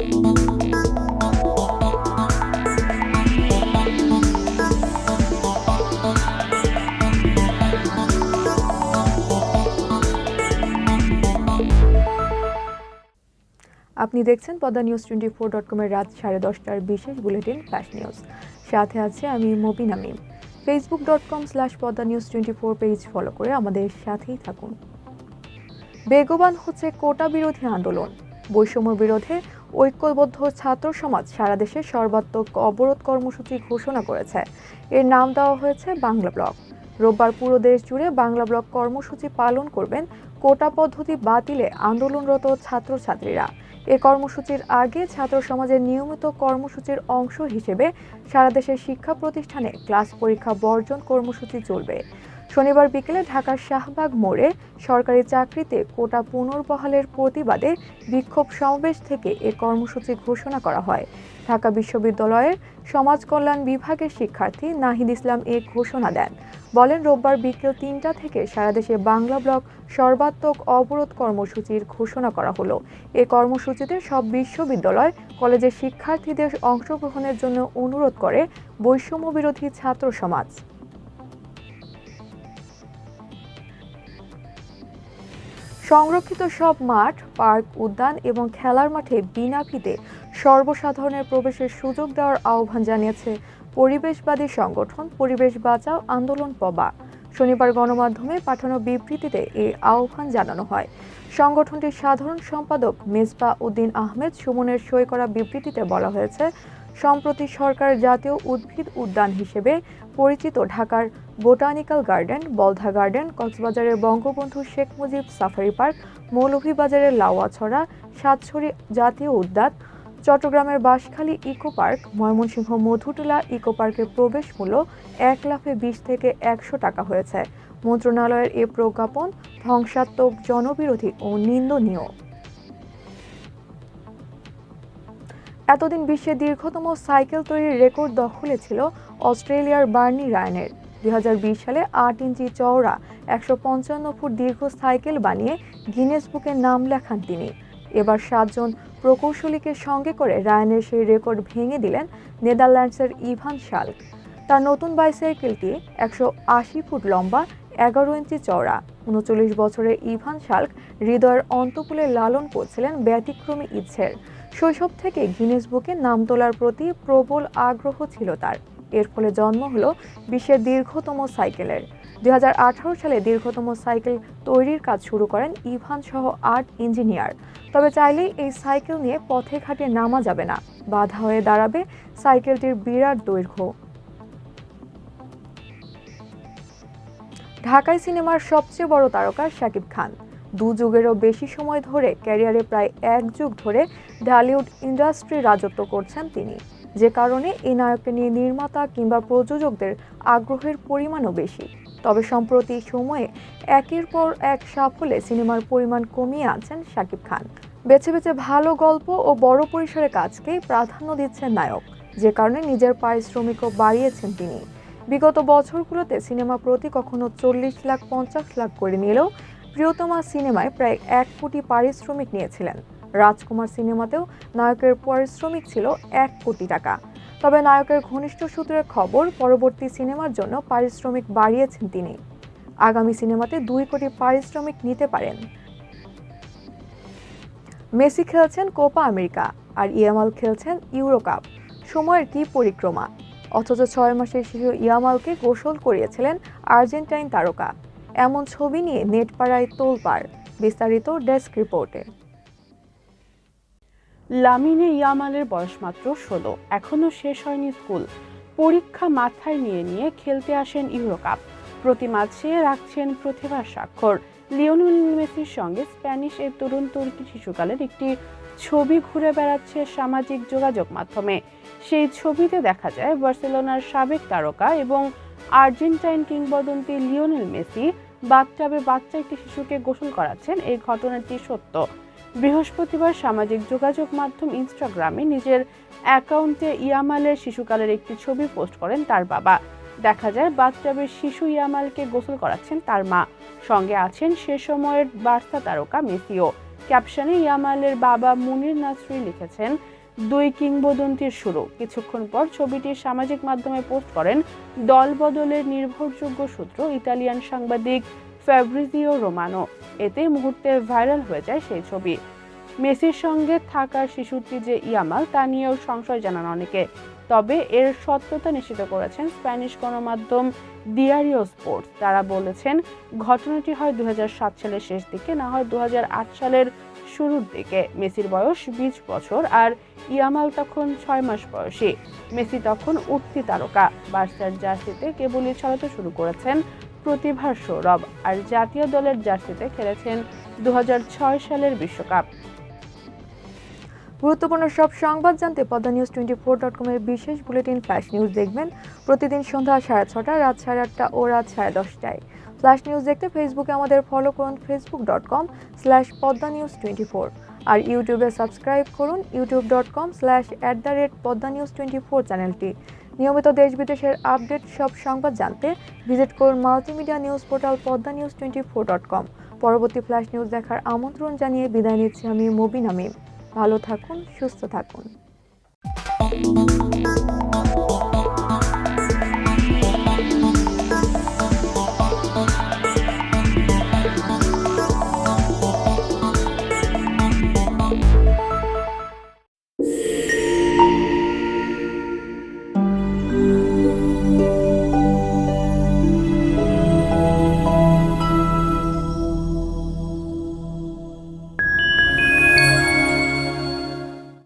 আপনি দেখছেন Padma news twenty four dot কমের রাত সাড়ে দশটার বিশেষ বুলেটিন ফ্ল্যাশ নিউজ সাথে আছে আমি Mobin Amim Facebook dot com slash Padma news twenty four page follow করে আমাদের সাথেই থাকুন। বেগবান হচ্ছে কোটা বিরোধী আন্দোলন। বৈষম্য বিরোধে ঐক্যবদ্ধ ছাত্র সমাজ সারা দেশে সর্বাত্মক অবরোধ কর্মসূচি ঘোষণা করেছে। এর নাম দেওয়া হয়েছে বাংলা ব্লক। রোববার পুরো দেশ জুড়ে বাংলা ব্লক কর্মসূচি পালন করবেন কোটা পদ্ধতি বাতিলে আন্দোলনরত ছাত্রছাত্রীরা। এ কর্মসূচির আগে ছাত্র সমাজের নিয়মিত কর্মসূচির অংশ হিসেবে সারা দেশের শিক্ষা প্রতিষ্ঠানে ক্লাস পরীক্ষা বর্জন কর্মসূচি চলবে। শনিবার বিকেলে ঢাকার শাহবাগ মোড়ে সরকারি চাকরিতে কোটা পুনর্বহালের প্রতিবাদে বিক্ষোভ সমাবেশ থেকে এ কর্মসূচি ঘোষণা করা হয়। ঢাকা বিশ্ববিদ্যালয়ের সমাজ কল্যাণ বিভাগের শিক্ষার্থী নাহিদ ইসলাম এ ঘোষণা দেন। বলেন, রোববার বিকেল তিনটা থেকে সারা দেশে বাংলা ব্লক সর্বাত্মক অবরোধ কর্মসূচির ঘোষণা করা হলো। এ কর্মসূচিতে সব বিশ্ববিদ্যালয়, কলেজের শিক্ষার্থীদের অংশগ্রহণের জন্য অনুরোধ করে বৈষম্য বিরোধী ছাত্র সমাজ। সংরক্ষিত সব মাঠ, পার্ক, উদ্যান এবং খেলার মাঠে বিনা ফিতে সর্বসাধারণের প্রবেশের সুযোগ দেওয়ার আহ্বান জানিয়েছে পরিবেশবাদী সংগঠন পরিবেশ বাঁচাও আন্দোলন পবা। শনিবার গণমাধ্যমে পাঠানো বিবৃতিতে এই আহ্বান জানানো হয়। সংগঠনটির সাধারণ সম্পাদক মেজবা উদ্দিন আহমেদ সুমনের সই করা বিবৃতিতে বলা হয়েছে, সম্প্রতি সরকার জাতীয় উদ্ভিদ উদ্যান হিসেবে পরিচিত ঢাকার বোটানিক্যাল গার্ডেন, বলধা গার্ডেন, কক্সবাজারের বঙ্গবন্ধু শেখ মুজিব সাফারি পার্ক, মৌলভীবাজারের লাওয়াছড়া, সাতছড়ি জাতীয় উদ্যান, চট্টগ্রামের Banshkhali eco park, Mymensingh Madhutila eco পার্কের প্রবেশ মূল্য এক লাফে বিশ থেকে একশো টাকা হয়েছে। মন্ত্রণালয়ের এ প্রজ্ঞাপন ধ্বংসাত্মক জনবিরোধী ও নিন্দনীয়। এতদিন বিশ্বের দীর্ঘতম সাইকেল তৈরির রেকর্ড দখলে ছিল অস্ট্রেলিয়ার বার্নি রায়নের দুই হাজার বিশ সালে আট ইঞ্চি চওড়া, একশো পঞ্চান্ন ফুট দীর্ঘ সাইকেল বানিয়ে গিনেস বুকে নাম লেখান তিনি। এবার সাতজন প্রকৌশলীকে সঙ্গে করে রায়নের সেই রেকর্ড ভেঙে দিলেন নেদারল্যান্ডসের ইভান শাল্ক তার নতুন বাইসাইকেলটি একশো আশি ফুট লম্বা, এগারো ইঞ্চি চওড়া। উনচল্লিশ বছরের ইভান শাল্ক হৃদয়ের অন্তপুলে লালন করছিলেন ব্যতিক্রমী ইচ্ছের। শৈশব থেকে গিনেস বুকে নাম তোলার প্রতি প্রবল আগ্রহ ছিল তার। এর ফলে জন্ম হলো বিশ্বের দীর্ঘতম সাইকেলের। দু হাজার আঠারো সালে দীর্ঘতম সাইকেল তৈরির কাজ শুরু করেন ইভান সহ আট ইঞ্জিনিয়ার। তবে চাইলেই এই সাইকেল নিয়ে পথে ঘাটে নামা যাবে না, বাধা হয়ে দাঁড়াবে সাইকেলটির বিরাট দৈর্ঘ্য। ঢাকাই সিনেমার সবচেয়ে বড় তারকা শাকিব খান। দু যুগেরও বেশি সময় ধরে ক্যারিয়ারে প্রায় এক যুগ ধরে ঢালিউড ইন্ডাস্ট্রি রাজত্ব করছেন তিনি। যে কারণে এই নায়ককে নিয়ে নির্মাতা কিংবা প্রযোজকদের আগ্রহের পরিমাণও বেশি। তবে সম্প্রতি সময়ে একের পর এক সাফল্যে সিনেমার পরিমাণ কমিয়ে আনছেন শাকিব খান। বেছে বেছে ভালো গল্প ও বড় পরিসরে কাজকেই প্রাধান্য দিচ্ছেন নায়ক, যে কারণে নিজের পারিশ্রমিকও বাড়িয়েছেন তিনি। বিগত বছরগুলোতে সিনেমা প্রতি কখনো চল্লিশ লাখ, পঞ্চাশ লাখ করে নিলেও প্রিয়তমা সিনেমায় প্রায় এক কোটি পারিশ্রমিক নিয়েছিলেন। রাজকুমার সিনেমাতেও নায়কের পারিশ্রমিক ছিল এক কোটি টাকা। তবে নায়কের ঘনিষ্ঠ সূত্রের খবর, পরবর্তী সিনেমার জন্য পারিশ্রমিক বাড়িয়েছেন তিনি। আগামী সিনেমাতে দুই কোটি পারিশ্রমিক নিতে পারেন। মেসি খেলছেন কোপা আমেরিকা আর ইয়ামাল খেলছেন ইউরো কাপ। সময়ের কি পরিক্রমা? অথচ ছয় মাসের শিশু ইয়ামালকে গোসল করিয়েছিলেন আর্জেন্টাইন তারকা। এমন ছবি নিয়ে নেটপাড়ায় তোলপাড়। বিস্তারিত ডেস্ক রিপোর্টে। লামিনে ইয়ামালের বয়স মাত্র ষোলো। এখনও শেষ হয়নি স্কুল। পরীক্ষা মাথায় নিয়ে নিয়ে খেলতে আসেন ইউরোকাপ। প্রতি ম্যাচে রাখছেন প্রতিভার স্বাক্ষর। লিওনেল মেসির সঙ্গে স্প্যানিশ এর তরুণ তুর্কি শিশুকালের একটি ছবি ঘুরে বেড়াচ্ছে সামাজিক যোগাযোগ মাধ্যমে। সেই ছবিতে দেখা যায় বার্সেলোনার সাবেক তারকা এবং আর্জেন্টাইন কিংবদন্তি লিওনেল মেসি বাথটাবে বাচ্চা একটি শিশুকে গোসল করাচ্ছেন। এই ঘটনাটি সত্য। বৃহস্পতিবার সামাজিক যোগাযোগ মাধ্যম ইনস্টাগ্রামে নিজের অ্যাকাউন্টে ইয়ামালের শিশুকালের একটি ছবি পোস্ট করেন তার বাবা। দেখা যায় বাথটাবের শিশু ইয়ামালকে গোসল করাচ্ছেন তার মা। সঙ্গে আছেন সে সময়ের বার্সা তারকা মেসিও। ক্যাপশনে ইয়ামালের বাবা মুনির নাসরি লিখেছেন, দুই কিংবদন্তির শুরু। কিছুক্ষণ পর ছবিটি সামাজিক মাধ্যমে পোস্ট করেন, দলবদলের নির্ভরযোগ্য সূত্র ইতালিয়ান সাংবাদিক ফ্যাব্রিজিও রোমানো। এতে মুহূর্তে ভাইরাল হয়ে যায় সেই ছবি। মেসির সঙ্গে থাকার শিশুটি যে ইয়ামাল, তা নিয়েও সংশয় জানান অনেকে। তবে এর সত্যতা নিশ্চিত করেছেন স্প্যানিশ গণমাধ্যম ডিয়ারিও স্পোর্টস। তারা বলেছেন, ঘটনাটি হয় দু হাজার সাত সালের শেষ দিকে, না হয় দুই হাজার আট সালের শুরুর দিকে। মেসির বয়স বিশ বছর আর ইয়ামাল তখন ছয় মাস বয়সী। মেসি তখন উঠতি তারকা। বার্সার জার্সিতে কেবলই ছড়াতে শুরু করেছেন প্রতিভার সৌরভ আর জাতীয় দলের জার্সিতে খেলেছেন দু হাজার ছয় সালের বিশ্বকাপ। গুরুত্বপূর্ণ সব সংবাদ জানতে Padma news twenty four dot কমের বিশেষ বুলেটিন ফ্ল্যাশ নিউজ দেখবেন। প্রতিদিন সন্ধ্যা সাড়ে ছটা, রাত সাড়ে আটটা ও রাত সাড়ে দশটায়। ফ্ল্যাশ নিউজ দেখতে ফেসবুকে আমাদের ফলো করুন Facebook dot com slash Padma news twenty four আর ইউটিউবে সাবস্ক্রাইব করুন YouTube dot com slash at the rate Padma news twenty four চ্যানেলটি নিয়মিত দেশ বিদেশের আপডেট সব সংবাদ জানতে ভিজিট করুন multimedia news portal Padma news twenty four dot com পরবর্তী ফ্ল্যাশ নিউজ দেখার আমন্ত্রণ জানিয়ে বিদায় নিচ্ছি আমি মবিন আমিম। ভালো থাকুন, সুস্থ থাকুন।